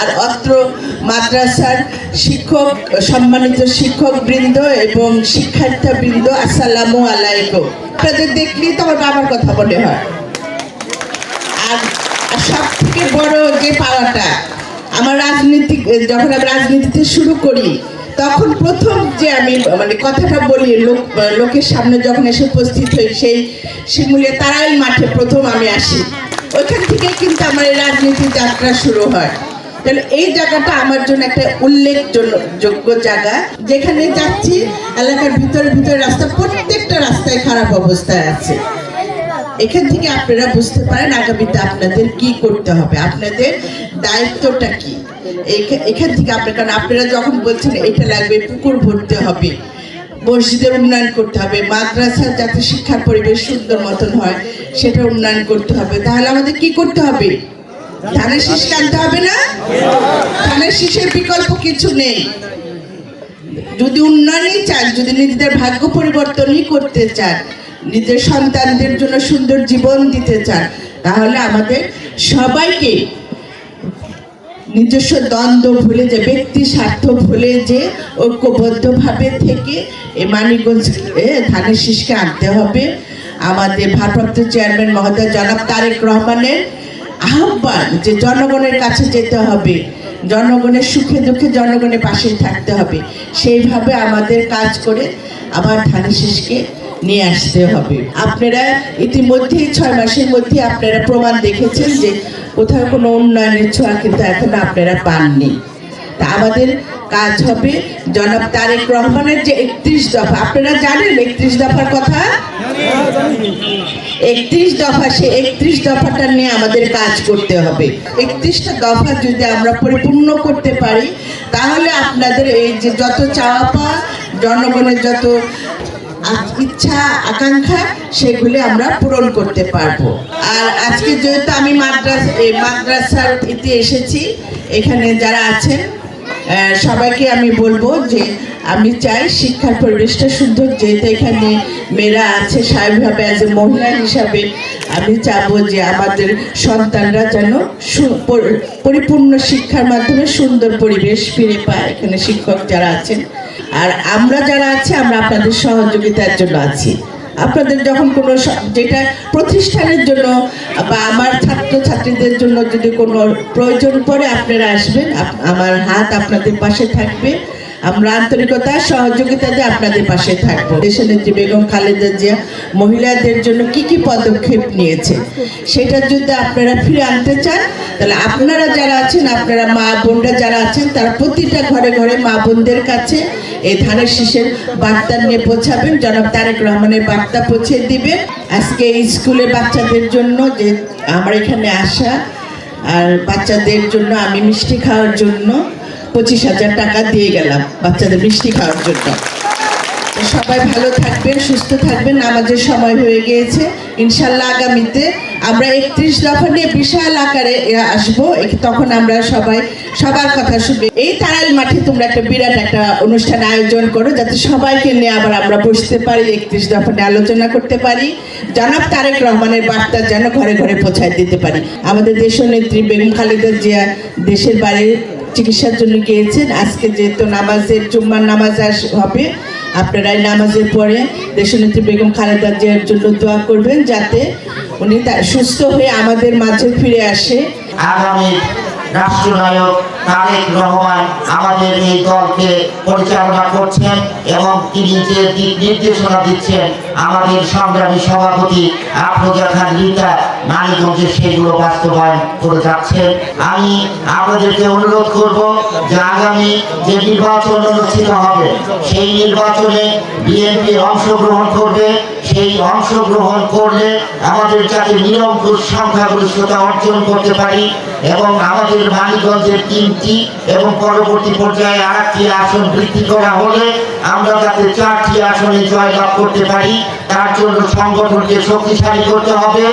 আর অত্র মাদ্রাসার শিক্ষক, সম্মানিত শিক্ষক বৃন্দ এবং শিক্ষার্থী বৃন্দ আসসালামু আলাইকুম। আপনাদের দেখলেই তো আমার বাবার কথা মনে হয়। আর সব থেকে বড় যে পাওয়াটা, আমার রাজনীতি, যখন আমি রাজনীতিতে শুরু করি, তখন প্রথম যে আমি মানে কথাটা বলি, লোক, লোকের সামনে যখন এসে উপস্থিত হই, সেই শিমুলিয়া তারাই মাঠে প্রথম আমি আসি। ওইখান থেকে কিন্তু আমার এই রাজনীতি যাত্রা শুরু হয়। তাহলে এই জায়গাটা আমার জন্য একটা উল্লেখযোগ্য জায়গা। যেখানে যাচ্ছি, এলাকার ভিতরে ভিতরে রাস্তা, প্রত্যেকটা রাস্তায় খারাপ অবস্থায় আছে। এখান থেকে আপনারা বুঝতে পারেন আগামীতে আপনাদের কি করতে হবে। আপনাদের দায়িত্বটা কি? এখান থেকে আপনার, কারণ আপনারা যখন বলছেন এটা লাগবে, পুকুর ভরতে হবে মসজিদের উন্নয়ন করতে হবে মাদ্রাসার যাতে শিক্ষার পরিবেশ সুন্দর মতন হয়, সেটা উন্নয়ন করতে হবে। তাহলে আমাদের কি করতে হবে? ধানের শীষ টানতে হবে না? ধানের শীষের বিকল্প কিছু নেই। যদি উন্নয়নই চান, যদি নিজেদের ভাগ্য পরিবর্তনই করতে চান, নিজের সন্তানদের জন্য সুন্দর জীবন দিতে চান, তাহলে আমাদের সবাইকে নিজস্ব দ্বন্দ্ব ভুলে যে, ব্যক্তি স্বার্থ ভুলে যে, ঐক্যবদ্ধভাবে থেকে এ মানিকগঞ্জ ধানের শীষকে আনতে হবে। আমাদের ভারপ্রাপ্ত চেয়ারম্যান মহোদয় জনাব তারেক রহমানের আহ্বান যে জনগণের কাছে যেতে হবে, জনগণের সুখে দুঃখে জনগণের পাশে থাকতে হবে, সেইভাবে আমাদের কাজ করে আবার ধানের শীষকে নিয়ে আসতে হবে। আপনারা ইতিমধ্যেই ছয় মাসের মধ্যে আপনারা প্রমাণ দেখেছেন যে কোথাও কোনো উন্নয়নের ছোঁয়া কিন্তু এখন আপনারা পাননি। তা আমাদের কাজ হবে জনাব তারেক রহমানের যে একত্রিশ দফা, আপনারা জানেন একত্রিশ দফার কথা? একত্রিশ দফা, সে একত্রিশ দফাটা নিয়ে আমাদের কাজ করতে হবে। একত্রিশটা দফা যদি আমরা পরিপূর্ণ করতে পারি, তাহলে আপনাদের এই যে যত চাওয়া পাওয়া, জনগণের যত ইচ্ছা, আকাঙ্ক্ষা, সেগুলি আমরা পূরণ করতে পারব। আর আজকে যেহেতু আমি মাদ্রাস মাদ্রাসার ইতে এসেছি, এখানে যারা আছেন সবাইকে আমি বলব যে আমি চাই শিক্ষার পরিবেশটা সুন্দর, যেহেতু এখানে মেয়েরা আছে, স্বাভাবিকভাবে অ্যাজ এ মহিলা হিসাবে আমি চাবো যে আমাদের সন্তানরা যেন পরিপূর্ণ শিক্ষার মাধ্যমে সুন্দর পরিবেশ ফিরে পায় এখানে শিক্ষক যারা আছেন। আর আমরা যারা আছি, আমরা আপনাদের সহযোগিতার জন্য আছি। আপনাদের যখন কোনো যেটা প্রতিষ্ঠানের জন্য বা আমার ছাত্র ছাত্রীদের জন্য যদি কোনো প্রয়োজন পড়ে, আপনারা আসবেন। আমার হাত আপনাদের পাশে থাকবে। আমরা আন্তরিকতা, সহযোগিতা দিয়ে আপনাদের পাশে থাকব। দেশের নেত্রী বেগম খালেদা জিয়া মহিলাদের জন্য কি কি পদক্ষেপ নিয়েছে, সেটা যদি আপনারা ফিরে আনতে চান, তাহলে আপনারা যারা আছেন, আপনারা মা বোনরা যারা আছেন, তারা প্রতিটা ঘরে ঘরে মা বোনদের কাছে এই ধানের শীষের বার্তা নিয়ে পৌঁছাবেন। জনাব তারেক রহমানের বার্তা পৌঁছে দিবেন। আজকে স্কুলে বাচ্চাদের জন্য যে আমার এখানে আসা আর বাচ্চাদের জন্য আমি মিষ্টি খাওয়ার জন্য পঁচিশ হাজার টাকা দিয়ে গেলাম। বাচ্চাদের মিষ্টি খাওয়ার জন্য। সবাই ভালো থাকবেন, সুস্থ থাকবেন, নামাজের সময় হয়ে গিয়েছে। ইনশাল্লাহ আগামীতে আমরা একত্রিশ দফা নিয়ে বিশাল আকারে আসব। তখন আমরা সবাই সবার কথা শুনবে। এই তারাল মাঠে তোমরা একটা বিরাট একটা অনুষ্ঠান আয়োজন করো, যাতে সবাইকে নিয়ে আবার আমরা বসতে পারি, একত্রিশ দফা নিয়ে আলোচনা করতে পারি। জনাব তারেক রহমানের বার্তা যেন ঘরে ঘরে পৌঁছায় দিতে পারি। আমাদের দেশ নেত্রী বেগম খালেদা জিয়া দেশের বাইরে চিকিৎসার জন্য গিয়েছেন। আজকে যেহেতু নামাজের জুম্মার নামাজ হবে আপনারা নামাজের পরে দেশনেত্রী বেগম খালেদা জিয়ার জন্য দোয়া করবেন যাতে উনি সুস্থ হয়ে আমাদের মাঝে ফিরে আসে। আগামী রাষ্ট্রনায়ক তারেক রহমান আমাদের এই দলকে পরিচালনা করছেন এবং তিনি যে দিক নির্দেশনা দিচ্ছেন, আমাদের সংগ্রামী সভাপতি আফরোজা খান রিতা মানিকগঞ্জে সেগুলো বাস্তবায়ন করে যাচ্ছেন। আমি আপনাদেরকে অনুরোধ করব যে আগামী যে নির্বাচন অনুষ্ঠিত হবে, সেই নির্বাচনে বিএনপি অংশগ্রহণ করবে সেই অংশগ্রহণ করলে আমাদের যাতে নিরঙ্কুশ সংখ্যাগরিষ্ঠতা অর্জন করতে পারি এবং আমাদের মানিকগঞ্জের তিনটি এবং পরবর্তী পর্যায়ে আরেকটি আসন বৃদ্ধি করা হলে আমরা যাতে চারটি আসনে জয়লাভ করতে পারি, তার জন্য সংগঠনকে শক্তিশালী করতে হবে।